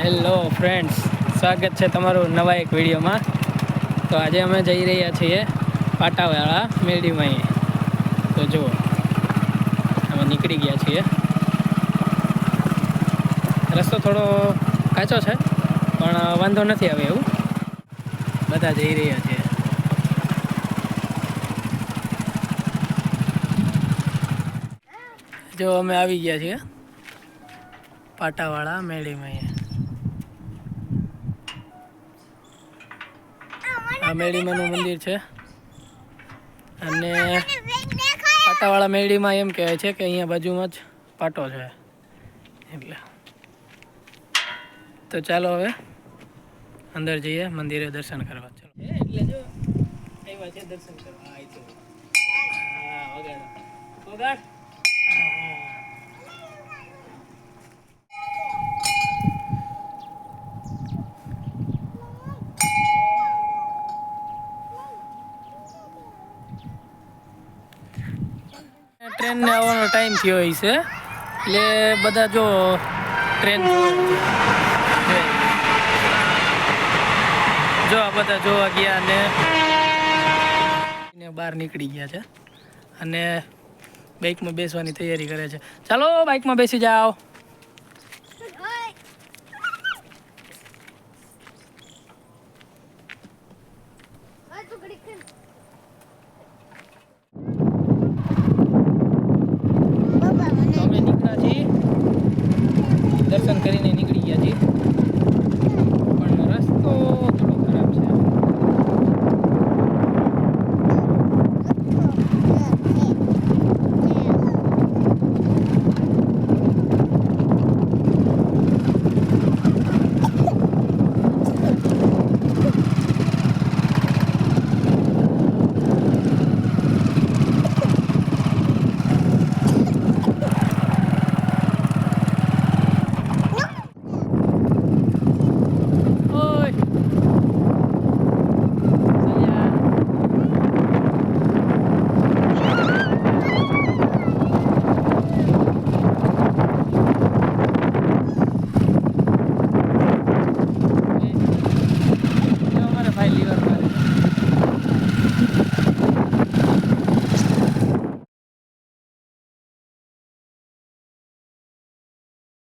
Hello friends સ્વાગત છે તમારું નવા એક વિડીયોમાં. તો આજે અમે જઈ રહ્યા છીએ પાટાવાળા મેરડીમાં તો જુઓ. અમે નીકળી ગયા છીએ. રસ્તો થોડો કાચો છે, પણ વાંધો નથી આવે એવું. બધા જઈ રહ્યા છીએ જો અમે આવી ગયા છીએ પાટાવાળા મેળીમાં આ મેળીમાનું મંદિર છે. અને પાટાવાળા મેળીમાં એમ કહેવાય છે કે અહીંયા બાજુમાં જ પાટો છે. એટલે. તો ચાલો હવે અંદર જઈએ, મંદિરે દર્શન કરવા. ચાલો. એટલે જો આવ્યા છે દર્શન કરવા. આવી તો. હા, વગાડ. વગાડ. ટ્રેનને આવવાનો ટાઈમ થયો હોય છે. એટલે બધા જો ટ્રેન જો આ બધા જોવા ગયા ને બહાર નીકળી ગયા છે અને બાઈકમાં બેસવાની તૈયારી કરે છે. ચાલો બાઇકમાં બેસી જાઓ.